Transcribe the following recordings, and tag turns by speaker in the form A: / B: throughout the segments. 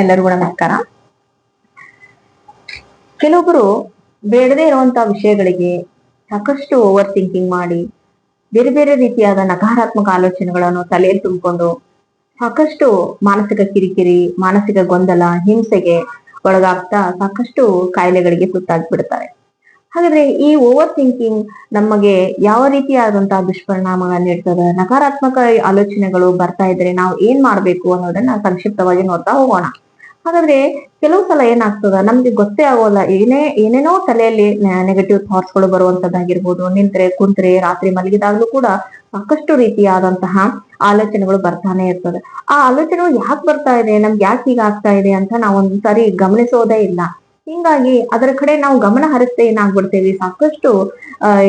A: ಎಲ್ಲರಿಗೂ ನಮಸ್ಕಾರ. ಕೆಲವೊಬ್ಬರು ಬೇಡದೇ ಇರುವಂತಹ ವಿಷಯಗಳಿಗೆ ಸಾಕಷ್ಟು ಓವರ್ ಥಿಂಕಿಂಗ್ ಮಾಡಿ, ಬೇರೆ ಬೇರೆ ರೀತಿಯಾದ ನಕಾರಾತ್ಮಕ ಆಲೋಚನೆಗಳನ್ನು ತಲೆಯಲ್ಲಿ ತುಂಬಿಕೊಂಡು ಸಾಕಷ್ಟು ಮಾನಸಿಕ ಕಿರಿಕಿರಿ, ಮಾನಸಿಕ ಗೊಂದಲ, ಹಿಂಸೆಗೆ ಒಳಗಾಗ್ತಾ ಸಾಕಷ್ಟು ಕಾಯಿಲೆಗಳಿಗೆ ತುತ್ತಾಗ್ಬಿಡ್ತಾರೆ. ಹಾಗಾದ್ರೆ ಈ ಓವರ್ ಥಿಂಕಿಂಗ್ ನಮಗೆ ಯಾವ ರೀತಿಯಾದಂತಹ ದುಷ್ಪರಿಣಾಮಗಳನ್ನ ನೀಡ್ತದೆ? ನಕಾರಾತ್ಮಕ ಆಲೋಚನೆಗಳು ಬರ್ತಾ ಇದ್ರೆ ನಾವು ಏನ್ ಮಾಡ್ಬೇಕು ಅನ್ನೋದನ್ನ ಸಂಕ್ಷಿಪ್ತವಾಗಿ ನೋಡ್ತಾ ಹೋಗೋಣ. ಹಾಗಾದ್ರೆ ಕೆಲವು ಸಲ ಏನಾಗ್ತದ? ನಮ್ಗೆ ಗೊತ್ತೇ ಆಗೋಲ್ಲ. ಏನೇ, ಏನೇನೋ ತಲೆಯಲ್ಲಿ ನೆಗೆಟಿವ್ ಥಾಟ್ಸ್ಗಳು ಬರುವಂತದ್ದಾಗಿರ್ಬೋದು, ನಿಂತ್ರೆ, ಕುಂತ್ರೆ, ರಾತ್ರಿ ಮಲಗಿದಾಗ್ಲೂ ಕೂಡ ಸಾಕಷ್ಟು ರೀತಿಯಾದಂತಹ ಆಲೋಚನೆಗಳು ಬರ್ತಾನೆ ಇರ್ತದೆ. ಆ ಆಲೋಚನೆಗಳು ಯಾಕೆ ಬರ್ತಾ ಇದೆ? ನಮ್ಗೆ ಯಾಕೆ ಹೀಗಾಗ್ತಾ ಇದೆ ಅಂತ ನಾವು ಒಂದ್ಸರಿ ಗಮನಿಸೋದೇ ಇಲ್ಲ. ಹಿಂಗಾಗಿ ಅದರ ಕಡೆ ನಾವು ಗಮನ ಹರಿಸ್ತೇ ಏನಾಗ್ಬಿಡ್ತೇವಿ? ಸಾಕಷ್ಟು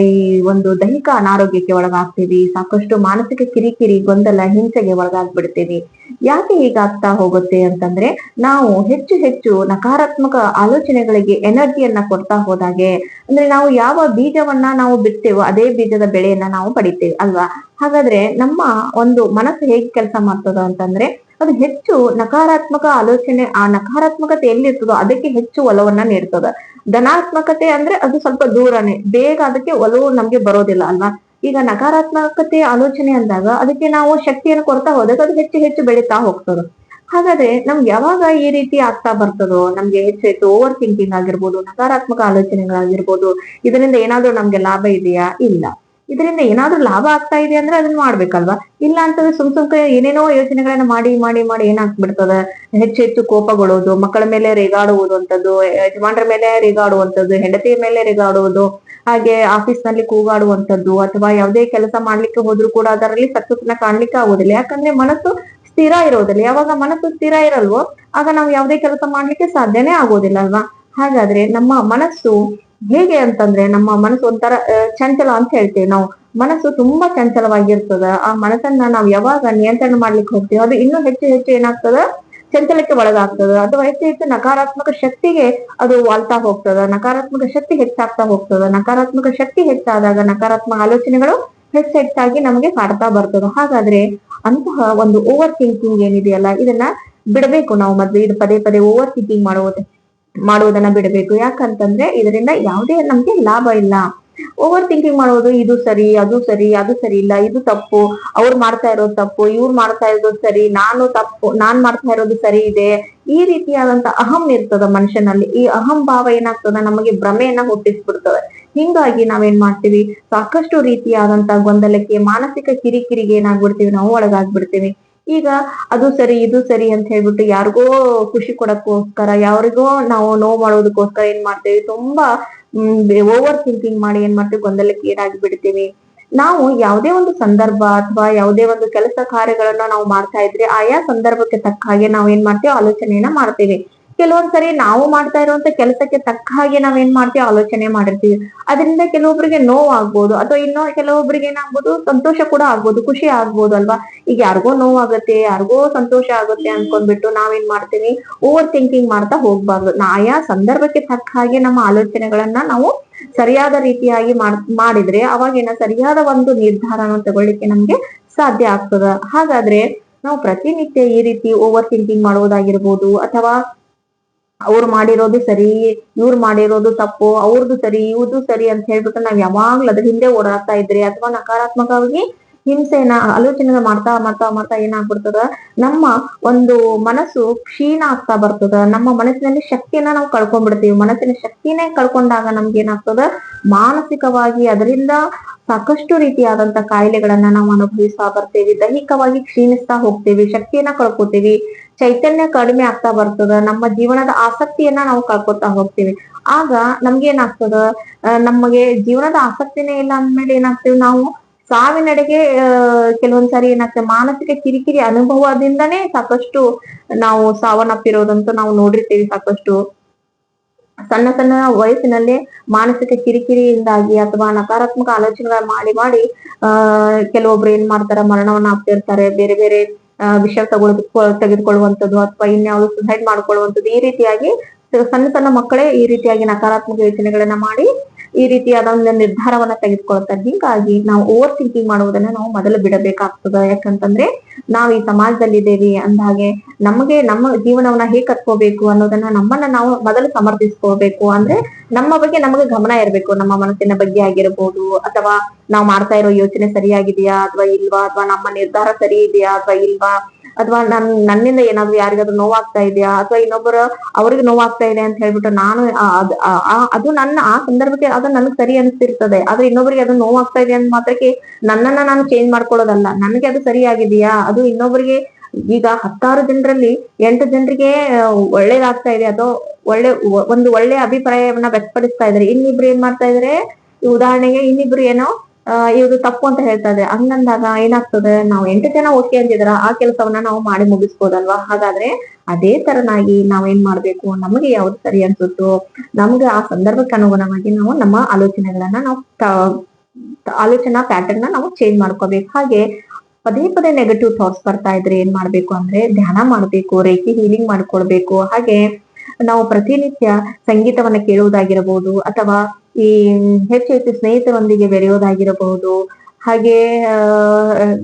A: ಈ ಒಂದು ದೈಹಿಕ ಅನಾರೋಗ್ಯಕ್ಕೆ ಒಳಗಾಗ್ತೀವಿ. ಸಾಕಷ್ಟು ಮಾನಸಿಕ ಕಿರಿಕಿರಿ, ಗೊಂದಲ ಹಿಂಸೆಗೆ ಒಳಗಾಗ್ಬಿಡ್ತೇವಿ. ಯಾಕೆ ಹೀಗಾಗ್ತಾ ಹೋಗುತ್ತೆ ಅಂತಂದ್ರೆ, ನಾವು ಹೆಚ್ಚು ಹೆಚ್ಚು ನಕಾರಾತ್ಮಕ ಆಲೋಚನೆಗಳಿಗೆ ಎನರ್ಜಿಯನ್ನ ಕೊಡ್ತಾ ಹೋದಾಗೆ, ಅಂದ್ರೆ ನಾವು ಯಾವ ಬೀಜವನ್ನ ನಾವು ಬಿಡ್ತೇವೋ ಅದೇ ಬೀಜದ ಬೆಳೆಯನ್ನ ನಾವು ಪಡಿತೇವೆ, ಅಲ್ವಾ? ಹಾಗಾದ್ರೆ ನಮ್ಮ ಒಂದು ಮನಸ್ಸು ಹೇಗೆ ಕೆಲಸ ಮಾಡ್ತದ ಅಂತಂದ್ರೆ ಅದು ಹೆಚ್ಚು ನಕಾರಾತ್ಮಕ ಆಲೋಚನೆ, ಆ ನಕಾರಾತ್ಮಕತೆ ಎಲ್ಲಿರ್ತದೋ ಅದಕ್ಕೆ ಹೆಚ್ಚು ಒಲವನ್ನ ನೀಡ್ತದ. ಧನಾತ್ಮಕತೆ ಅಂದ್ರೆ ಅದು ಸ್ವಲ್ಪ ದೂರನೇ, ಬೇಗ ಅದಕ್ಕೆ ಒಲವು ನಮ್ಗೆ ಬರೋದಿಲ್ಲ ಅಲ್ವಾ? ಈಗ ನಕಾರಾತ್ಮಕತೆ ಆಲೋಚನೆ ಅಂದಾಗ ಅದಕ್ಕೆ ನಾವು ಶಕ್ತಿಯನ್ನು ಕೊಡ್ತಾ ಹೋದಾಗ ಅದು ಹೆಚ್ಚು ಹೆಚ್ಚು ಬೆಳೀತಾ ಹೋಗ್ತದೆ. ಹಾಗಾದ್ರೆ ನಮ್ಗೆ ಯಾವಾಗ ಈ ರೀತಿ ಆಗ್ತಾ ಬರ್ತದೋ, ನಮ್ಗೆ ಹೆಚ್ಚು ಹೆಚ್ಚು ಓವರ್ ಥಿಂಕಿಂಗ್ ಆಗಿರ್ಬೋದು, ನಕಾರಾತ್ಮಕ ಆಲೋಚನೆಗಳಾಗಿರ್ಬೋದು, ಇದರಿಂದ ಏನಾದ್ರೂ ನಮ್ಗೆ ಲಾಭ ಇದೆಯಾ? ಇಲ್ಲ. ಇದರಿಂದ ಏನಾದ್ರೂ ಲಾಭ ಆಗ್ತಾ ಇದೆ ಅಂದ್ರೆ ಅದನ್ನ ಮಾಡ್ಬೇಕಲ್ವಾ? ಇಲ್ಲ ಅಂತಂದ್ರೆ ಸುಮ್ ಸುಮ್ಕೆ ಏನೇನೋ ಯೋಚನೆಗಳನ್ನ ಮಾಡಿ ಮಾಡಿ ಮಾಡಿ ಏನಾಗ್ಬಿಡ್ತದ ಹೆಚ್ಚು ಹೆಚ್ಚು ಕೋಪಗೊಳ್ಳೋದು, ಮಕ್ಕಳ ಮೇಲೆ ರೇಗಾಡುವುದು ಅಂತದ್ದು, ಯಜಮಾನ್ರ ಮೇಲೆ ರೇಗಾಡುವಂಥದ್ದು ಹೆಂಡತಿಯ ಮೇಲೆ ರೇಗಾಡುವುದು, ಹಾಗೆ ಆಫೀಸ್ನಲ್ಲಿ ಕೂಗಾಡುವಂಥದ್ದು ಅಥವಾ ಯಾವುದೇ ಕೆಲಸ ಮಾಡ್ಲಿಕ್ಕೆ ಹೋದ್ರು ಕೂಡ ಅದರಲ್ಲಿ ಸಕ್ಸಸ್ನ ಕಾಣ್ಲಿಕ್ಕೆ ಆಗೋದಿಲ್ಲ. ಯಾಕಂದ್ರೆ ಮನಸ್ಸು ಸ್ಥಿರ ಇರೋದಿಲ್ಲ. ಯಾವಾಗ ಮನಸ್ಸು ಸ್ಥಿರ ಇರಲ್ವೋ, ಆಗ ನಾವು ಯಾವುದೇ ಕೆಲಸ ಮಾಡ್ಲಿಕ್ಕೆ ಸಾಧ್ಯನೇ ಆಗೋದಿಲ್ಲ ಅಲ್ವಾ? ಹಾಗಾದ್ರೆ ನಮ್ಮ ಮನಸ್ಸು ಹೇಗೆ ಅಂತಂದ್ರೆ ನಮ್ಮ ಮನಸ್ಸು ಒಂಥರ ಚಂಚಲ ಅಂತ ಹೇಳ್ತೇವೆ ನಾವು. ಮನಸ್ಸು ತುಂಬಾ ಚಂಚಲವಾಗಿರ್ತದ. ಆ ಮನಸ್ಸನ್ನ ನಾವು ಯಾವಾಗ ನಿಯಂತ್ರಣ ಮಾಡ್ಲಿಕ್ಕೆ ಹೋಗ್ತೀವಿ ಅದು ಇನ್ನೂ ಹೆಚ್ಚು ಹೆಚ್ಚು ಏನಾಗ್ತದ? ಚಂಚಲಕ್ಕೆ ಒಳಗಾಗ್ತದ. ಅಥವಾ ಹೆಚ್ಚು ಹೆಚ್ಚು ನಕಾರಾತ್ಮಕ ಶಕ್ತಿಗೆ ಅದು ವಾಲ್ತಾ ಹೋಗ್ತದ. ನಕಾರಾತ್ಮಕ ಶಕ್ತಿ ಹೆಚ್ಚಾಗ್ತಾ ಹೋಗ್ತದ. ನಕಾರಾತ್ಮಕ ಶಕ್ತಿ ಹೆಚ್ಚಾದಾಗ ನಕಾರಾತ್ಮಕ ಆಲೋಚನೆಗಳು ಹೆಚ್ಚು ಹೆಚ್ಚಾಗಿ ನಮಗೆ ಕಾಡ್ತಾ ಬರ್ತದ. ಹಾಗಾದ್ರೆ ಅಂತಹ ಒಂದು ಓವರ್ ಥಿಂಕಿಂಗ್ ಏನಿದೆಯಲ್ಲ, ಇದನ್ನ ಬಿಡಬೇಕು ನಾವು ಮೊದಲು. ಇದು ಪದೇ ಪದೇ ಓವರ್ ಥಿಂಕಿಂಗ್ ಮಾಡುವುದು ಮಾಡುವುದನ್ನ ಬಿಡಬೇಕು. ಯಾಕಂತಂದ್ರೆ ಇದರಿಂದ ಯಾವುದೇ ನಮ್ಗೆ ಲಾಭ ಇಲ್ಲ. ಓವರ್ ಥಿಂಕಿಂಗ್ ಮಾಡೋದು ಇದು ಸರಿ, ಅದು ಸರಿ ಅದು ಸರಿ ಇಲ್ಲ, ಇದು ತಪ್ಪು, ಅವ್ರು ಮಾಡ್ತಾ ಇರೋದು ತಪ್ಪು, ಇವ್ರು ಮಾಡ್ತಾ ಇರೋದು ಸರಿ, ನಾನು ತಪ್ಪು, ನಾನ್ ಮಾಡ್ತಾ ಇರೋದು ಸರಿ ಇದೆ. ಈ ರೀತಿಯಾದಂತ ಅಹಂ ಇರ್ತದ ಮನುಷ್ಯನಲ್ಲಿ. ಈ ಅಹಂ ಭಾವ ಏನಾಗ್ತದ? ನಮಗೆ ಭ್ರಮೆಯನ್ನ ಹುಟ್ಟಿಸ್ಬಿಡ್ತದೆ. ಹಿಂಗಾಗಿ ನಾವೇನ್ ಮಾಡ್ತೀವಿ? ಸಾಕಷ್ಟು ರೀತಿಯಾದಂತ ಗೊಂದಲಕ್ಕೆ, ಮಾನಸಿಕ ಕಿರಿಕಿರಿಗೆ ಏನಾಗ್ಬಿಡ್ತೀವಿ? ನಾವು ಒಳಗಾಗ್ಬಿಡ್ತೀವಿ. ಈಗ ಅದು ಸರಿ, ಇದು ಸರಿ ಅಂತ ಹೇಳ್ಬಿಟ್ಟು ಯಾರಿಗೋ ಖುಷಿ ಕೊಡಕ್ಕೋಸ್ಕರ, ಯಾರಿಗೋ ನಾವು ನೋವು ಮಾಡೋದಕ್ಕೋಸ್ಕರ ಏನ್ ಮಾಡ್ತೇವೆ, ತುಂಬಾ ಓವರ್ ಥಿಂಕಿಂಗ್ ಮಾಡಿ ಏನ್ ಮಾಡ್ತೇವೆ, ಗೊಂದಲಕ್ಕೆ ಈಡಾಗಿ ಬಿಡ್ತೀವಿ ನಾವು ಯಾವುದೇ ಒಂದು ಸಂದರ್ಭ ಅಥವಾ ಯಾವುದೇ ಒಂದು ಕೆಲಸ ಕಾರ್ಯಗಳನ್ನ ನಾವು ಮಾಡ್ತಾ ಇದ್ರೆ ಆಯಾ ಸಂದರ್ಭಕ್ಕೆ ತಕ್ಕ ಹಾಗೆ ನಾವು ಏನ್ ಮಾಡ್ತೇವೆ, ಆಲೋಚನೆಯನ್ನ ಮಾಡ್ತೀವಿ. ಕೆಲವೊಂದ್ಸರಿ ನಾವು ಮಾಡ್ತಾ ಇರುವಂತ ಕೆಲಸಕ್ಕೆ ತಕ್ಕ ಹಾಗೆ ನಾವೇನ್ ಮಾಡ್ತೀವಿ? ಆಲೋಚನೆ ಮಾಡಿರ್ತೀವಿ. ಅದರಿಂದ ಕೆಲವೊಬ್ಬರಿಗೆ ನೋವಾಗ್ಬೋದು. ಅಥವಾ ಇನ್ನೂ ಕೆಲವೊಬ್ಬರಿಗೆ ಏನಾಗ್ಬೋದು? ಸಂತೋಷ ಕೂಡ ಆಗ್ಬೋದು. ಖುಷಿ ಆಗ್ಬೋದು ಅಲ್ವಾ? ಈಗ ಯಾರಿಗೋ ನೋವಾಗುತ್ತೆ, ಯಾರಿಗೋ ಸಂತೋಷ ಆಗುತ್ತೆ ಅನ್ಕೊಂಡ್ಬಿಟ್ಟು ನಾವೇನ್ ಮಾಡ್ತೀವಿ? ಓವರ್ ಥಿಂಕಿಂಗ್ ಮಾಡ್ತಾ ಹೋಗ್ಬಾರ್ದು. ಆಯಾ ಸಂದರ್ಭಕ್ಕೆ ತಕ್ಕ ಹಾಗೆ ನಮ್ಮ ಆಲೋಚನೆಗಳನ್ನ ನಾವು ಸರಿಯಾದ ರೀತಿಯಾಗಿ ಮಾಡ್, ಮಾಡಿದ್ರೆ ಅವಾಗೇನ ಸರಿಯಾದ ಒಂದು ನಿರ್ಧಾರನ ತಗೊಳ್ಳಿಕ್ಕೆ ನಮ್ಗೆ ಸಾಧ್ಯ ಆಗ್ತದ. ಹಾಗಾದ್ರೆ ನಾವು ಪ್ರತಿನಿತ್ಯ ಈ ರೀತಿ ಓವರ್ ಥಿಂಕಿಂಗ್ ಮಾಡುವುದಾಗಿರ್ಬೋದು ಅಥವಾ ಅವ್ರು ಮಾಡಿರೋದು ಸರಿ, ಇವ್ರು ಮಾಡಿರೋದು ತಪ್ಪು ಅವ್ರದ್ದು ಸರಿ ಇವ್ರದ್ದು ಸರಿ ಅಂತ ಹೇಳ್ಬಿಟ್ಟು ನಾವ್ ಯಾವಾಗ್ಲೂ ಅದ್ರ ಹಿಂದೆ ಓಡಾಡ್ತಾ ಇದ್ರಿ ಅಥವಾ ನಕಾರಾತ್ಮಕವಾಗಿ ಹಿಂಸೆನ ಆಲೋಚನೆ ಮಾಡ್ತಾ ಮಾಡ್ತಾ ಮಾಡ್ತಾ ಏನಾಗ್ಬಿಡ್ತದ? ನಮ್ಮ ಒಂದು ಮನಸ್ಸು ಕ್ಷೀಣ ಆಗ್ತಾ ಬರ್ತದ. ನಮ್ಮ ಮನಸ್ಸಿನಲ್ಲಿ ಶಕ್ತಿಯನ್ನ ನಾವು ಕಳ್ಕೊಂಡ್ಬಿಡ್ತೀವಿ. ಮನಸ್ಸಿನ ಶಕ್ತಿನೇ ಕಳ್ಕೊಂಡಾಗ ನಮ್ಗೆ ಏನಾಗ್ತದ? ಮಾನಸಿಕವಾಗಿ ಅದರಿಂದ ಸಾಕಷ್ಟು ರೀತಿಯಾದಂತ ಕಾಯಿಲೆಗಳನ್ನ ನಾವು ಅನುಭವಿಸ್ತಾ ಬರ್ತೇವೆ. ದೈಹಿಕವಾಗಿ ಕ್ಷೀಣಿಸ್ತಾ ಹೋಗ್ತೇವೆ. ಶಕ್ತಿಯನ್ನ ಕಳ್ಕೊತೀವಿ. ಚೈತನ್ಯ ಕಡಿಮೆ ಆಗ್ತಾ ಬರ್ತದ, ನಮ್ಮ ಜೀವನದ ಆಸಕ್ತಿಯನ್ನ ನಾವು ಕಳ್ಕೊತಾ ಹೋಗ್ತೀವಿ. ಆಗ ನಮ್ಗೆ ಏನಾಗ್ತದ ನಮಗೆ ಜೀವನದ ಆಸಕ್ತಿನೇ ಇಲ್ಲ ಅಂದ್ಮೇಲೆ ಏನಾಗ್ತೀವಿ ನಾವು ಸಾವಿನಡೆಗೆ ಕೆಲವೊಂದ್ಸಾರಿ ಏನಾಗ್ತದೆ ಮಾನಸಿಕ ಕಿರಿಕಿರಿ ಅನುಭವದಿಂದನೇ ಸಾಕಷ್ಟು ನಾವು ಸಾವನ್ನಪ್ಪಿರೋದಂತೂ ನಾವು ನೋಡಿರ್ತೀವಿ ಸಾಕಷ್ಟು. ಸಣ್ಣ ಸಣ್ಣ ವಯಸ್ಸಿನಲ್ಲೇ ಮಾನಸಿಕ ಕಿರಿಕಿರಿಯಿಂದಾಗಿ ಅಥವಾ ನಕಾರಾತ್ಮಕ ಆಲೋಚನೆಗಳ ಮಾಡಿ ಮಾಡಿ ಆ ಕೆಲವೊಬ್ರು ಏನ್ ಮಾಡ್ತಾರ, ಮರಣವನ್ನ ಆಗ್ತಿರ್ತಾರೆ ಬೇರೆ ಬೇರೆ ಆ, ತಗೊಳ್ಬೇಕು ತಗೊಳ್ ತೆಗೆದುಕೊಳ್ಳುವಂಥದ್ದು ಅಥವಾ ಇನ್ಯಾವುದು ಸುಸೈಡ್ ಮಾಡ್ಕೊಳ್ಳುವಂಥದ್ದು ಈ ರೀತಿಯಾಗಿ ಸಣ್ಣ ಸಣ್ಣ ಮಕ್ಕಳೇ ಈ ರೀತಿಯಾಗಿ ನಕಾರಾತ್ಮಕ ಯೋಚನೆಗಳನ್ನ ಮಾಡಿ ಈ ರೀತಿಯಾದ ಒಂದು ನಿರ್ಧಾರವನ್ನ ತೆಗೆದುಕೊಳ್ತಾರೆ ಹೀಗಾಗಿ ನಾವು ಓವರ್ ಥಿಂಕಿಂಗ್ ಮಾಡುವುದನ್ನ ನಾವು ಮೊದಲು ಬಿಡಬೇಕಾಗ್ತದ. ಯಾಕಂತಂದ್ರೆ ನಾವು ಈ ಸಮಾಜದಲ್ಲಿದ್ದೇವೆ ಅಂದಾಗೆ ನಮಗೆ ನಮ್ಮ ಜೀವನವನ್ನ ಹೇಗೆ ಕಟ್ಕೋಬೇಕು ಅನ್ನೋದನ್ನ ನಮ್ಮನ್ನ ನಾವು ಮೊದಲು ಸಮರ್ಥಿಸ್ಕೋಬೇಕು ಅಂದ್ರೆ ನಮ್ಮ ಬಗ್ಗೆ ನಮಗೆ ಗಮನ ಇರಬೇಕು. ನಮ್ಮ ಮನಸ್ಸಿನ ಬಗ್ಗೆ ಆಗಿರಬಹುದು ಅಥವಾ ನಾವು ಮಾಡ್ತಾ ಇರೋ ಯೋಚನೆ ಸರಿಯಾಗಿದೆಯಾ ಅಥವಾ ಇಲ್ವಾ? ಅಥವಾ ನಮ್ಮ ನಿರ್ಧಾರ ಸರಿ ಇದೆಯಾ ಅಥವಾ ಇಲ್ವಾ? ಅಥವಾ ನನ್, ನನ್ನಿಂದ ಏನಾದ್ರು ಯಾರಿಗಾದ್ರೂ ನೋವಾಗ್ತಾ ಇದೆಯಾ? ಅಥವಾ ಇನ್ನೊಬ್ಬರ ಅವ್ರಿಗೆ ನೋವಾಗ್ತಾ ಇದೆ ಅಂತ ಹೇಳ್ಬಿಟ್ಟು ನಾನು ಅದ್- ನನ್ನ, ಆ ಸಂದರ್ಭಕ್ಕೆ ಅದು ನನಗೆ ಸರಿ ಅನಿಸ್ತಿರ್ತದೆ. ಆದ್ರೆ ಇನ್ನೊಬ್ಬರಿಗೆ ಅದು ನೋವಾಗ್ತಾ ಇದೆ ಅಂತ ಮಾತ್ರಕ್ಕೆ ನನ್ನನ್ನ ನಾನು ಚೇಂಜ್ ಮಾಡ್ಕೊಳ್ಳೋದಲ್ಲ. ನನಗೆ ಅದು ಸರಿಯಾಗಿದೆಯಾ? ಅದು ಇನ್ನೊಬ್ಬರಿಗೆ ಈಗ ಹತ್ತಾರು ಜನರಲ್ಲಿ ಎಂಟು ಜನರಿಗೆ ಒಳ್ಳೇದಾಗ್ತಾ ಇದೆ ಅಥವಾ ಒಳ್ಳೆ ಒಂದು ಒಳ್ಳೆ ಅಭಿಪ್ರಾಯವನ್ನ ವ್ಯಕ್ತಪಡಿಸ್ತಾ ಇದಾರೆ ಇನ್ನಿಬ್ರು ಏನ್ ಮಾಡ್ತಾ ಇದಾರೆ? ಉದಾಹರಣೆಗೆ ಇನ್ನಿಬ್ರು ಏನೋ ಇದು ತಪ್ಪು ಅಂತ ಹೇಳ್ತಾ ಇದೆ. ಹಂಗಂದಾಗ ಏನಾಗ್ತದೆ, ನಾವು ಎಂಟು ಜನ ಓಕೆ ಅಂದಿದ್ರ ಆ ಕೆಲಸವನ್ನ ನಾವು ಮಾಡಿ ಮುಗಿಸ್ಬೋದಲ್ವಾ? ಹಾಗಾದ್ರೆ ಅದೇ ತರನಾಗಿ ನಾವೇನ್ ಮಾಡ್ಬೇಕು? ನಮಗೆ ಯಾವ್ದು ಸರಿ ಅನ್ಸುತ್ತೋ, ನಮ್ಗೆ ಆ ಸಂದರ್ಭಕ್ಕೆ ಅನುಗುಣವಾಗಿ ನಾವು ನಮ್ಮ ಆಲೋಚನೆಗಳನ್ನ ನಾವು ಆಲೋಚನಾ ಪ್ಯಾಟರ್ನ್ ನಾವು ಚೇಂಜ್ ಮಾಡ್ಕೋಬೇಕು. ಹಾಗೆ ಪದೇ ಪದೇ ನೆಗೆಟಿವ್ ಥಾಟ್ಸ್ ಬರ್ತಾ ಇದ್ರೆ ಏನ್ ಮಾಡ್ಬೇಕು ಅಂದ್ರೆ, ಧ್ಯಾನ ಮಾಡ್ಬೇಕು, ರೇಖಿ ಹೀಲಿಂಗ್ ಮಾಡ್ಕೊಳ್ಬೇಕು. ಹಾಗೆ ನಾವು ಪ್ರತಿನಿತ್ಯ ಸಂಗೀತವನ್ನ ಕೇಳುವುದಾಗಿರಬಹುದು ಅಥವಾ ಈ ಹೆಚ್ಚು ಹೆಚ್ಚು ಸ್ನೇಹಿತರೊಂದಿಗೆ ಬೆರೆಯೋದಾಗಿರಬಹುದು ಹಾಗೆ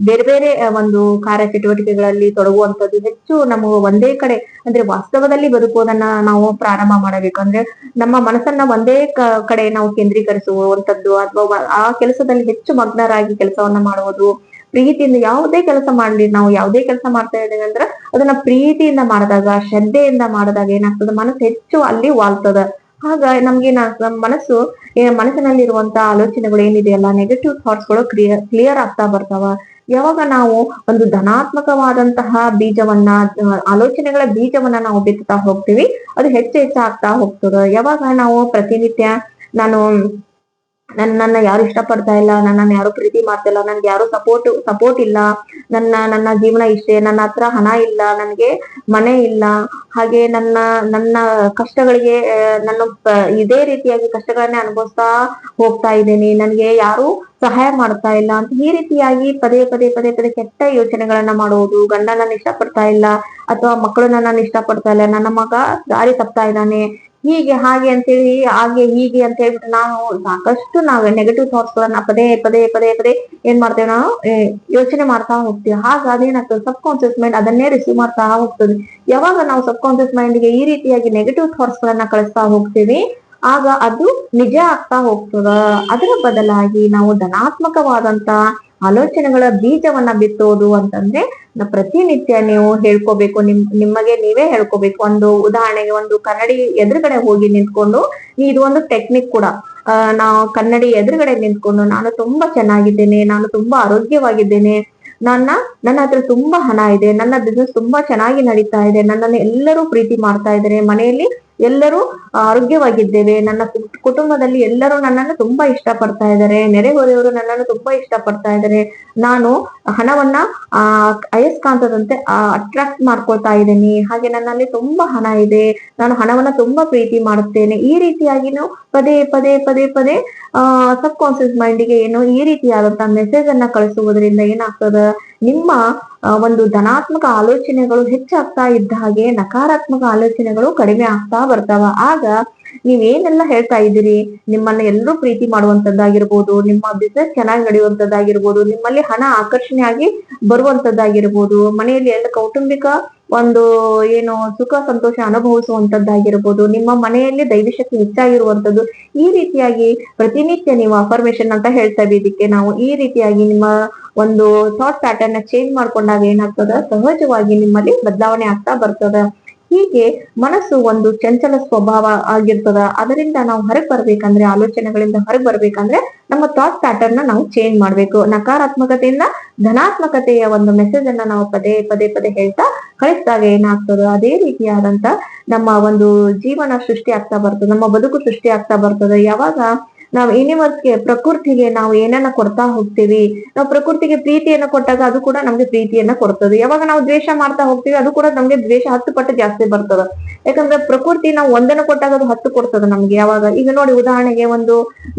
A: ಬೇರೆ ಬೇರೆ ಒಂದು ಕಾರ್ಯ ಚಟುವಟಿಕೆಗಳಲ್ಲಿ ತೊಡಗುವಂತದ್ದು ಹೆಚ್ಚು ನಮ್ಮ ಒಂದೇ ಕಡೆ, ಅಂದ್ರೆ ವಾಸ್ತವದಲ್ಲಿ ಬದುಕುವುದನ್ನ ನಾವು ಪ್ರಾರಂಭ ಮಾಡಬೇಕು. ಅಂದ್ರೆ ನಮ್ಮ ಮನಸ್ಸನ್ನ ಒಂದೇ ಕಡೆ ನಾವು ಕೇಂದ್ರೀಕರಿಸುವಂತದ್ದು ಅಥವಾ ಆ ಕೆಲಸದಲ್ಲಿ ಹೆಚ್ಚು ಮಗ್ನರಾಗಿ ಕೆಲಸವನ್ನ ಮಾಡುವುದು, ಪ್ರೀತಿಯಿಂದ ಯಾವುದೇ ಕೆಲಸ ಮಾಡಲಿ, ನಾವು ಯಾವುದೇ ಕೆಲಸ ಮಾಡ್ತಾ ಇದ್ದೇವೆ ಅಂದ್ರೆ ಅದನ್ನ ಪ್ರೀತಿಯಿಂದ ಮಾಡಿದಾಗ, ಶ್ರದ್ಧೆಯಿಂದ ಮಾಡಿದಾಗ ಏನಾಗ್ತದೆ? ಮನಸ್ಸು ಹೆಚ್ಚು ಅಲ್ಲಿ ವಾಲ್ತದ. ಆಗ ನಮ್ಗೆ ನಮ್ಮ ಮನಸ್ಸು ಮನಸ್ಸಿನಲ್ಲಿರುವಂತ ಆಲೋಚನೆಗಳು ಏನಿದೆಯಲ್ಲ ನೆಗೆಟಿವ್ ಥಾಟ್ಸ್ಗಳು ಕ್ಲಿಯರ್ ಕ್ಲಿಯರ್ ಆಗ್ತಾ ಬರ್ತಾವ. ಯಾವಾಗ ನಾವು ಒಂದು ಧನಾತ್ಮಕವಾದಂತಹ ಬೀಜವನ್ನ ಆಲೋಚನೆಗಳ ಬೀಜವನ್ನ ನಾವು ಬಿತ್ತುತ್ತಾ ಹೋಗ್ತೀವಿ, ಅದು ಹೆಚ್ಚು ಹೆಚ್ಚು ಆಗ್ತಾ ಹೋಗ್ತದ. ಯಾವಾಗ ನಾವು ಪ್ರತಿನಿತ್ಯ ನಾನು ನನ್ನನ್ನ ಯಾರು ಇಷ್ಟಪಡ್ತಾ ಇಲ್ಲ, ನನ್ನನ್ನ ಯಾರು ಪ್ರೀತಿ ಮಾಡ್ತಾ ಇಲ್ಲ, ನನ್ಗೆ ಯಾರು ಸಪೋರ್ಟ್ ಸಪೋರ್ಟ್ ಇಲ್ಲ, ನನ್ನ ನನ್ನ ಜೀವನ ಇಷ್ಟೇ, ನನ್ನ ಹತ್ರ ಹಣ ಇಲ್ಲ, ನನ್ಗೆ ಮನೆ ಇಲ್ಲ, ಹಾಗೆ ನನ್ನ ನನ್ನ ಕಷ್ಟಗಳಿಗೆ ನನ್ನ ಇದೇ ರೀತಿಯಾಗಿ ಕಷ್ಟಗಳನ್ನೇ ಅನುಭವಿಸ್ತಾ ಹೋಗ್ತಾ ಇದ್ದೇನೆ. ನನ್ಗೆ ಯಾರು ಸಹಾಯ ಮಾಡ್ತಾ ಇಲ್ಲ ಅಂತ ಈ ರೀತಿಯಾಗಿ ಪದೇ ಪದೇ ಪದೇ ಪದೇ ಕೆಟ್ಟ ಯೋಚನೆಗಳನ್ನ ಮಾಡುವುದು ಗಂಡ ನನ್ನ ಇಷ್ಟಪಡ್ತಾ ಇಲ್ಲ, ಅಥವಾ ಮಕ್ಕಳು ನನ್ನನ್ನು ಇಷ್ಟಪಡ್ತಾ ಇಲ್ಲ, ನನ್ನ ಮಗ ದಾರಿ ತಪ್ತಾ ಇದ್ದಾನೆ ಹೀಗೆ, ಹಾಗೆ ಅಂತೇಳಿ, ಹಾಗೆ ಹೀಗೆ ಅಂತ ಹೇಳ್ಬಿಟ್ಟು ನಾವು ಸಾಕಷ್ಟು ನಾವು ನೆಗೆಟಿವ್ ಥಾಟ್ಸ್ ಗಳನ್ನ ಪದೇ ಪದೇ ಪದೇ ಪದೇ ಏನ್ ಮಾಡ್ತೇವೆ ನಾವು ಯೋಚನೆ ಮಾಡ್ತಾ ಹೋಗ್ತೀವಿ. ಹಾಗ ಅದೇನಾಗ್ತದೆ? ಸಬ್ ಕಾನ್ಶಿಯಸ್ ಮೈಂಡ್ ಅದನ್ನೇ ರಿಸೀವ್ ಮಾಡ್ತಾ ಹೋಗ್ತದೆ. ಯಾವಾಗ ನಾವು ಸಬ್ ಕಾನ್ಶಿಯಸ್ ಮೈಂಡ್ಗೆ ಈ ರೀತಿಯಾಗಿ ನೆಗೆಟಿವ್ ಥಾಟ್ಸ್ ಗಳನ್ನ ಕಳಿಸ್ತಾ ಹೋಗ್ತೀವಿ, ಆಗ ಅದು ನಿಜ ಆಗ್ತಾ ಹೋಗ್ತದ. ಅದರ ಬದಲಾಗಿ ನಾವು ಧನಾತ್ಮಕವಾದಂತ ಆಲೋಚನೆಗಳ ಬೀಜವನ್ನ ಬಿತ್ತೋದು ಅಂತಂದ್ರೆ ಪ್ರತಿನಿತ್ಯ ನೀವು ಹೇಳ್ಕೋಬೇಕು, ನಿಮ್, ನಿಮಗೆ ನೀವೇ ಹೇಳ್ಕೋಬೇಕು. ಒಂದು ಉದಾಹರಣೆಗೆ ಒಂದು ಕನ್ನಡಿ ಎದುರುಗಡೆ ಹೋಗಿ ನಿಂತ್ಕೊಂಡು ಇದು ಒಂದು ಟೆಕ್ನಿಕ್ ಕೂಡ. ನಾವು ಕನ್ನಡಿ ಎದುರುಗಡೆ ನಿಂತ್ಕೊಂಡು, ನಾನು ತುಂಬಾ ಚೆನ್ನಾಗಿದ್ದೇನೆ, ನಾನು ತುಂಬಾ ಆರೋಗ್ಯವಾಗಿದ್ದೇನೆ, ನನ್ನ ನನ್ನ ಹತ್ರ ತುಂಬಾ ಹಣ ಇದೆ, ನನ್ನ ಬಿಸ್ನೆಸ್ ತುಂಬಾ ಚೆನ್ನಾಗಿ ನಡೀತಾ ಇದೆ, ನನ್ನನ್ನು ಎಲ್ಲರೂ ಪ್ರೀತಿ ಮಾಡ್ತಾ ಇದ್ದಾರೆ, ಮನೆಯಲ್ಲಿ ಎಲ್ಲರೂ ಆರೋಗ್ಯವಾಗಿದ್ದೇವೆ. ನನ್ನ ಕುಟುಂಬದಲ್ಲಿ ಎಲ್ಲರೂ ನನ್ನನ್ನು ತುಂಬಾ ಇಷ್ಟಪಡ್ತಾ ಇದ್ದಾರೆ. ನೆರೆಹೊರೆಯವರು ನನ್ನನ್ನು ತುಂಬಾ ಇಷ್ಟಪಡ್ತಾ ಇದ್ದಾರೆ. ನಾನು ಹಣವನ್ನ, ಆ ಅಯಸ್ಕಾಂತದಂತೆ ಅಟ್ರಾಕ್ಟ್ ಮಾಡ್ಕೊಳ್ತಾ ಇದ್ದೀನಿ. ಹಾಗೆ ನನ್ನಲ್ಲಿ ತುಂಬಾ ಹಣ ಇದೆ. ನಾನು ಹಣವನ್ನ ತುಂಬಾ ಪ್ರೀತಿ ಮಾಡುತ್ತೇನೆ. ಈ ರೀತಿಯಾಗಿನೂ ಪದೇ ಪದೇ ಪದೇ ಪದೇ, ಆ ಸಬ್ ಕಾನ್ಸಿಯಸ್ ಮೈಂಡಿಗೆ ಏನು ಈ ರೀತಿಯಾದಂತಹ ಮೆಸೇಜ್ ಅನ್ನ ಕಳಿಸುವುದರಿಂದ ಏನಾಗ್ತದ? ನಿಮ್ಮ ಒಂದು ಧನಾತ್ಮಕ ಆಲೋಚನೆಗಳು ಹೆಚ್ಚಾಗ್ತಾ ಇದ್ದ ಹಾಗೆ ನಕಾರಾತ್ಮಕ ಆಲೋಚನೆಗಳು ಕಡಿಮೆ ಆಗ್ತಾ ಬರ್ತಾವ. ಆಗ ನೀವೇನೆಲ್ಲ ಹೇಳ್ತಾ ಇದ್ದೀರಿ? ನಿಮ್ಮನ್ನ ಎಲ್ಲರೂ ಪ್ರೀತಿ ಮಾಡುವಂತದ್ದಾಗಿರ್ಬೋದು, ನಿಮ್ಮ ಬಿಸ್ನೆಸ್ ಚೆನ್ನಾಗಿ ನಡೆಯುವಂತದ್ದಾಗಿರ್ಬೋದು, ನಿಮ್ಮಲ್ಲಿ ಹಣ ಆಕರ್ಷಣೆಯಾಗಿ ಬರುವಂತದ್ದಾಗಿರ್ಬೋದು, ಮನೆಯಲ್ಲಿ ಎಲ್ಲ ಕೌಟುಂಬಿಕ ಒಂದು ಏನು ಸುಖ ಸಂತೋಷ ಅನುಭವಿಸುವಂತದ್ದಾಗಿರ್ಬೋದು, ನಿಮ್ಮ ಮನೆಯಲ್ಲಿ ದೈವಶಕ್ತಿ ಹೆಚ್ಚಾಗಿರುವಂತದ್ದು ಈ ರೀತಿಯಾಗಿ ಪ್ರತಿನಿತ್ಯ ನೀವು ಅಫರ್ಮೇಶನ್ ಅಂತ ಹೇಳ್ತೇವೆ ಇದಕ್ಕೆ ನಾವು ಈ ರೀತಿಯಾಗಿ ನಿಮ್ಮ ಒಂದು ಥಾಟ್ ಪ್ಯಾಟರ್ನ್ ಚೇಂಜ್ ಮಾಡ್ಕೊಂಡಾಗ ಏನಾಗ್ತದ? ಸಹಜವಾಗಿ ನಿಮ್ಮಲ್ಲಿ ಬದಲಾವಣೆ ಆಗ್ತಾ ಬರ್ತದ. ಹೀಗೆ ಮನಸ್ಸು ಒಂದು ಚಂಚಲ ಸ್ವಭಾವ ಆಗಿರ್ತದ. ಅದರಿಂದ ನಾವು ಹೊರಗೆ ಬರ್ಬೇಕಂದ್ರೆ, ಆಲೋಚನೆಗಳಿಂದ ಹೊರಗೆ ಬರ್ಬೇಕಂದ್ರೆ ನಮ್ಮ ಥಾಟ್ ಪ್ಯಾಟರ್ನ್ ನಾವು ಚೇಂಜ್ ಮಾಡ್ಬೇಕು. ನಕಾರಾತ್ಮಕತೆಯಿಂದ ಧನಾತ್ಮಕತೆಯ ಒಂದು ಮೆಸೇಜ್ ಅನ್ನ ನಾವು ಪದೇ ಪದೇ ಪದೇ ಹೇಳ್ತಾ ಕಳಿಸಿದಾಗ ಏನಾಗ್ತದ? ಅದೇ ರೀತಿಯಾದಂತ ನಮ್ಮ ಒಂದು ಜೀವನ ಸೃಷ್ಟಿ ಆಗ್ತಾ ಬರ್ತದೆ. ನಮ್ಮ ಬದುಕು ಸೃಷ್ಟಿ ಆಗ್ತಾ ಬರ್ತದೆ. ಯಾವಾಗ ನಾವು ಯೂನಿವರ್ಸ್ಗೆ ಪ್ರಕೃತಿಗೆ ನಾವು ಏನನ್ನ ಕೊಡ್ತಾ ಹೋಗ್ತೀವಿ, ನಾವು ಪ್ರಕೃತಿಗೆ ಪ್ರೀತಿಯನ್ನ ಕೊಟ್ಟಾಗ ಅದು ಕೂಡ ನಮ್ಗೆ ಪ್ರೀತಿಯನ್ನ ಕೊಡ್ತದೆ. ಯಾವಾಗ ನಾವು ದ್ವೇಷ ಮಾಡ್ತಾ ಹೋಗ್ತೀವಿ, ಅದು ಕೂಡ ನಮ್ಗೆ ದ್ವೇಷ ಹತ್ತು ಪಟ್ಟು ಜಾಸ್ತಿ ಬರ್ತದ. ಯಾಕಂದ್ರೆ ಪ್ರಕೃತಿ ನಾವು ಒಂದನ್ನು ಕೊಟ್ಟಾಗ ಅದು ಹತ್ತು ಕೊಡ್ತದ ನಮ್ಗೆ ಯಾವಾಗ. ಈಗ ನೋಡಿ ಉದಾಹರಣೆಗೆ ಒಂದು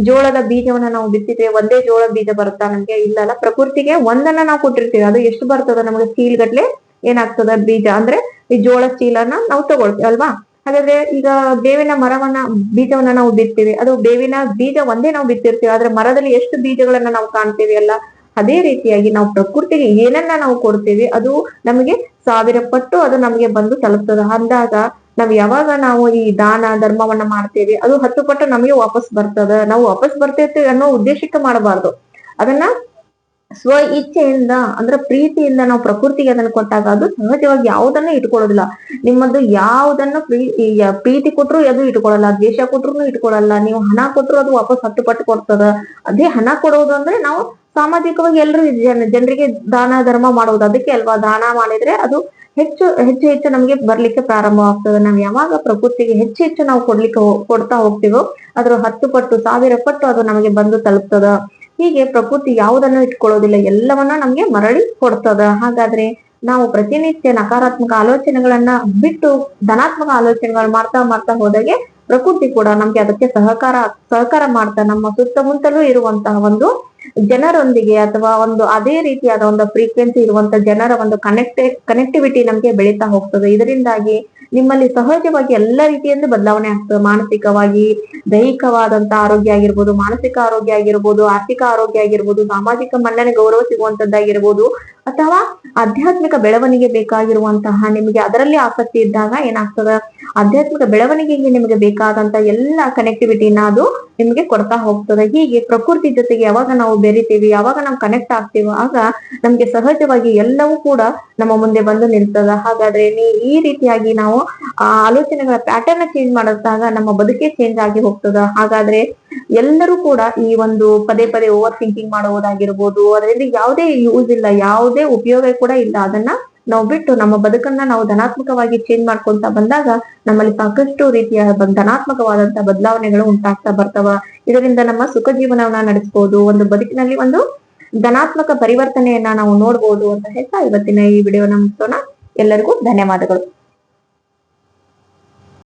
A: ಜೋಳದ ಬೀಜವನ್ನ ನಾವು ಬಿತ್ತಿದ್ರೆ ಒಂದೇ ಜೋಳ ಬೀಜ ಬರುತ್ತಾ ನಮ್ಗೆ? ಇಲ್ಲಲ್ಲ ಪ್ರಕೃತಿಗೆ ಒಂದನ್ನ ನಾವು ಕೊಟ್ಟಿರ್ತೀವಿ, ಅದು ಎಷ್ಟು ಬರ್ತದ ನಮ್ಗೆ? ಸ್ಟೀಲ್ ಗಟ್ಲೆ ಏನಾಗ್ತದ ಬೀಜ? ಅಂದ್ರೆ ಈ ಜೋಳ ಚೀಲನ ನಾವು ತಗೊಳ್ತೀವಿ, ಅಲ್ವಾ? ಹಾಗಾದ್ರೆ ಈಗ ಬೇವಿನ ಮರವನ್ನ, ಬೀಜವನ್ನ ನಾವು ಬಿತ್ತೀವಿ. ಅದು ಬೇವಿನ ಬೀಜ ಒಂದೇ ನಾವು ಬಿತ್ತಿರ್ತೀವಿ. ಆದ್ರೆ ಮರದಲ್ಲಿ ಎಷ್ಟು ಬೀಜಗಳನ್ನ ನಾವು ಕಾಣ್ತೀವಿ ಅಲ್ಲ? ಅದೇ ರೀತಿಯಾಗಿ ನಾವು ಪ್ರಕೃತಿಗೆ ಏನನ್ನ ನಾವು ಕೊಡ್ತೀವಿ, ಅದು ನಮಗೆ ಸಾವಿರ ಪಟ್ಟು ಅದು ನಮಗೆ ಬಂದು ತಲುಪ್ತದ. ಅಂದಾಗ ನಾವ್ ಯಾವಾಗ ನಾವು ಈ ದಾನ, ಧರ್ಮವನ್ನ ಮಾಡ್ತೇವೆ, ಅದು ಹತ್ತು ಪಟ್ಟು ನಮಗೆ ವಾಪಸ್ ಬರ್ತದ. ನಾವು ವಾಪಸ್ ಬರ್ತೇವೆ ಅನ್ನೋ ಉದ್ದೇಶಕ್ಕೆ ಮಾಡಬಾರ್ದು. ಅದನ್ನ ಸ್ವ ಇಚ್ಛೆಯಿಂದ ಅಂದ್ರೆ ಪ್ರೀತಿಯಿಂದ ನಾವು ಪ್ರಕೃತಿಗೆ ಅದನ್ನ ಕೊಟ್ಟಾಗ ಅದು ಸಹಜವಾಗಿ ಯಾವ್ದನ್ನ ಇಟ್ಕೊಳ್ಳೋದಿಲ್ಲ. ನಿಮ್ಮದು ಯಾವ್ದನ್ನ ಪ್ರೀತಿ ಕೊಟ್ರು ಅದು ಇಟ್ಕೊಳ್ಳಲ್ಲ, ದ್ವೇಷ ಕೊಟ್ರು ಇಟ್ಕೊಳ್ಳಲ್ಲ, ನೀವು ಹಣ ಕೊಟ್ರು ಅದು ವಾಪಸ್ ಹತ್ತು ಪಟ್ಟು ಕೊಡ್ತದ. ಅದೇ ಹಣ ಕೊಡೋದು ಅಂದ್ರೆ ನಾವು ಸಾಮಾಜಿಕವಾಗಿ ಎಲ್ಲರೂ ಜನ, ಜನರಿಗೆ ದಾನ, ಧರ್ಮ ಮಾಡೋದು ಅದಕ್ಕೆ ಅಲ್ವಾ? ದಾನ ಮಾಡಿದ್ರೆ ಅದು ಹೆಚ್ಚು ಹೆಚ್ಚು ಹೆಚ್ಚು ನಮಗೆ ಬರ್ಲಿಕ್ಕೆ ಪ್ರಾರಂಭ ಆಗ್ತದೆ. ನಾವ್ ಯಾವಾಗ ಪ್ರಕೃತಿಗೆ ಹೆಚ್ಚು ಹೆಚ್ಚು ನಾವು ಕೊಡ್ಲಿಕ್ಕೆ ಕೊಡ್ತಾ ಹೋಗ್ತೀವೋ, ಅದ್ರ ಹತ್ತು ಪಟ್ಟು, ಸಾವಿರ ಪಟ್ಟು ಅದು ನಮಗೆ ಬಂದು ತಲುಪ್ತದ. ಹೀಗೆ ಪ್ರಕೃತಿ ಯಾವುದನ್ನು ಇಟ್ಕೊಳ್ಳೋದಿಲ್ಲ, ಎಲ್ಲವನ್ನ ನಮ್ಗೆ ಮರಳಿ ಕೊಡ್ತದ. ಹಾಗಾದ್ರೆ ನಾವು ಪ್ರತಿನಿತ್ಯ ನಕಾರಾತ್ಮಕ ಆಲೋಚನೆಗಳನ್ನ ಬಿಟ್ಟು ಧನಾತ್ಮಕ ಆಲೋಚನೆಗಳು ಮಾಡ್ತಾ ಮಾಡ್ತಾ ಹೋದಾಗೆ ಪ್ರಕೃತಿ ಕೂಡ ನಮ್ಗೆ ಅದಕ್ಕೆ ಸಹಕಾರ ಸಹಕಾರ ಮಾಡ್ತಾ ನಮ್ಮ ಸುತ್ತಮುತ್ತಲೂ ಇರುವಂತಹ ಒಂದು ಜನರೊಂದಿಗೆ ಅಥವಾ ಒಂದು ಅದೇ ರೀತಿಯಾದ ಒಂದು ಫ್ರೀಕ್ವೆನ್ಸಿ ಇರುವಂತ ಜನರ ಒಂದು ಕನೆಕ್ಟ್ ಕನೆಕ್ಟಿವಿಟಿ ನಮ್ಗೆ ಬೆಳೀತಾ ಹೋಗ್ತದೆ. ಇದರಿಂದಾಗಿ ನಿಮ್ಮಲ್ಲಿ ಸಹಜವಾಗಿ ಎಲ್ಲ ರೀತಿಯಿಂದ ಬದಲಾವಣೆ ಆಗ್ತದೆ. ಮಾನಸಿಕವಾಗಿ ದೈಹಿಕವಾದಂತ ಆರೋಗ್ಯ ಆಗಿರ್ಬೋದು, ಮಾನಸಿಕ ಆರೋಗ್ಯ ಆಗಿರ್ಬೋದು, ಆರ್ಥಿಕ ಆರೋಗ್ಯ ಆಗಿರ್ಬೋದು, ಸಾಮಾಜಿಕ ಮನ್ನಣೆ ಗೌರವ ಸಿಗುವಂತದ್ದಾಗಿರ್ಬೋದು, ಅಥವಾ ಆಧ್ಯಾತ್ಮಿಕ ಬೆಳವಣಿಗೆ ಬೇಕಾಗಿರುವಂತಹ ನಿಮಗೆ ಅದರಲ್ಲಿ ಆಸಕ್ತಿ ಇದ್ದಾಗ ಏನಾಗ್ತದ? ಆಧ್ಯಾತ್ಮಿಕ ಬೆಳವಣಿಗೆಗೆ ನಿಮಗೆ ಬೇಕಾದಂತ ಎಲ್ಲ ಕನೆಕ್ಟಿವಿಟಿನ ಅದು ನಿಮಗೆ ಕೊಡ್ತಾ ಹೋಗ್ತದೆ. ಹೀಗೆ ಪ್ರಕೃತಿ ಜೊತೆಗೆ ಯಾವಾಗ ನಾವು ಬೆರಿತೀವಿ, ಯಾವಾಗ ನಾವು ಕನೆಕ್ಟ್ ಆಗ್ತೀವೋ, ಆಗ ನಮ್ಗೆ ಸಹಜವಾಗಿ ಎಲ್ಲವೂ ಕೂಡ ನಮ್ಮ ಮುಂದೆ ಬಂದು ನಿಲ್ತದ. ಹಾಗಾದ್ರೆ ನೀ ಈ ರೀತಿಯಾಗಿ ನಾವು ಆ ಆಲೋಚನೆಗಳ ಪ್ಯಾಟರ್ನ್ ಚೇಂಜ್ ಮಾಡಿದಾಗ ನಮ್ಮ ಬದುಕೇ ಚೇಂಜ್ ಆಗಿ ಹೋಗ್ತದ. ಹಾಗಾದ್ರೆ ಎಲ್ಲರೂ ಕೂಡ ಈ ಒಂದು ಪದೇ ಪದೇ ಓವರ್ ಥಿಂಕಿಂಗ್ ಮಾಡುವುದಾಗಿರ್ಬೋದು, ಅದರಲ್ಲಿ ಯಾವುದೇ ಯೂಸ್ ಇಲ್ಲ, ಯಾವುದೇ ಉಪಯೋಗ ಕೂಡ ಇಲ್ಲ. ಅದನ್ನ ನಾವು ಬಿಟ್ಟು ನಮ್ಮ ಬದುಕನ್ನ ನಾವು ಧನಾತ್ಮಕವಾಗಿ ಚೇಂಜ್ ಮಾಡ್ಕೊಂತ ಬಂದಾಗ ನಮ್ಮಲ್ಲಿ ಸಾಕಷ್ಟು ರೀತಿಯ ಧನಾತ್ಮಕವಾದಂತಹ ಬದಲಾವಣೆಗಳು ಉಂಟಾಗ್ತಾ ಬರ್ತವ. ಇದರಿಂದ ನಮ್ಮ ಸುಖ ಜೀವನವನ್ನ ನಡೆಸಬಹುದು ಒಂದು ಬದುಕಿನಲ್ಲಿ ಒಂದು ಧನಾತ್ಮಕ ಪರಿವರ್ತನೆಯನ್ನ ನಾವು ನೋಡ್ಬೋದು ಅಂತ ಹೇಳ್ತಾ ಇವತ್ತಿನ ಈ ವಿಡಿಯೋನ ಮುಗಿಸೋಣ. ಎಲ್ಲರಿಗೂ ಧನ್ಯವಾದಗಳು.